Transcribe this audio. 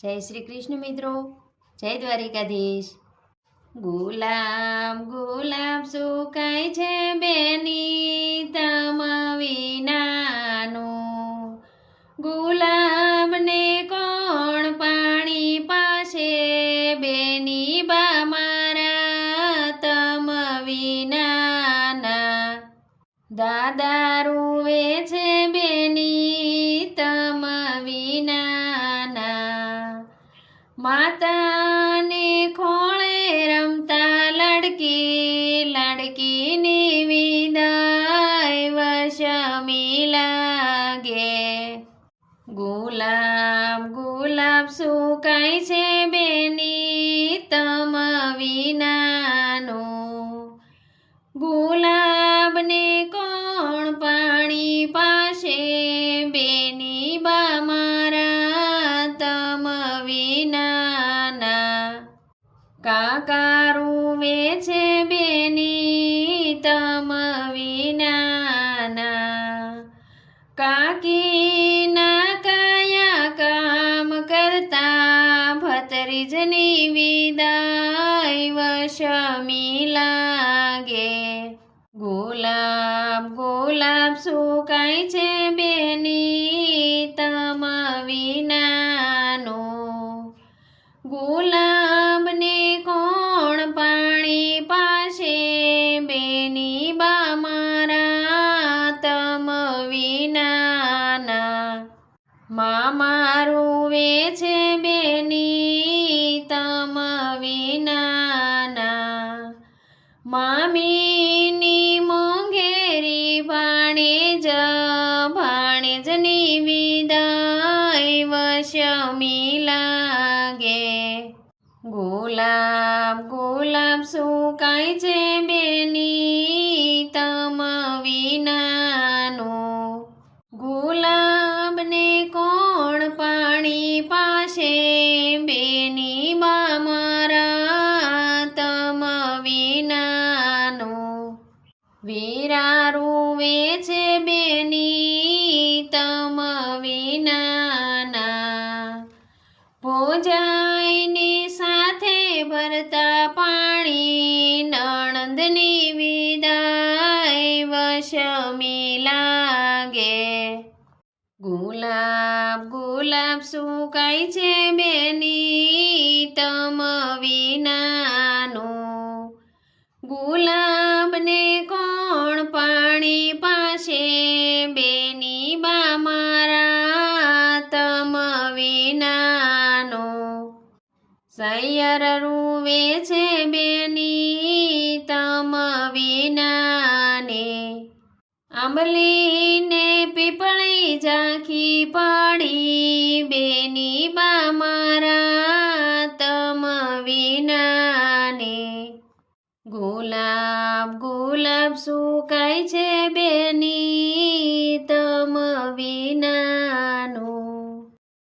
જય શ્રી કૃષ્ણ મિત્રો. જય દ્વારિકાધીશ. ગુલાબ ગુલાબ સુકાય છે બેની તમ વિનાનું ગુલાબને કોણ પાણી પાસે બેની બા મારા તમ વિનાના દાદા રૂવે છે માતાને ખોળે રમતા લડકી, લડકીની વિદાય વશમી લાગે. ગુલાબ ગુલાબ સુકાય છે બેની તમ વિનાનું? ગુલાબને કોણ કાકા રૂવે છે બેની તમ વિનાના. કાકીના કયા કામ કરતા ભતરીજની વિદાય વશમી લાગે. ગુલાબ ગુલાબ સુકાય છે બેની તમ વિનાનો? ગુલાબને રૂવે છે બેની તમ વિનાના મામીની મોંઘેરી ભાણેજ ભાણેજની વિદાય વશમી લાગે. ગુલાબ ગુલાબ સુકાય છે બેની તમ વિનાનું વીરા રૂવે છે બેની તમ વિનાના. ભોજાઈની સાથે ભરતા પાણી નણંદની વિદાય વશમી લાગે. ગુલાબ ગુલાબ સુકાય છે બેની તમ વિનાનું? ગુલાબને સૈયર રૂવે છે બેની તમ વિનાને આંબલીને પીપળી ઝાંખી પડી બેની બા મારા તમ વિનાને ગુલાબ ગુલાબ સુકાય છે બેની તમ વિના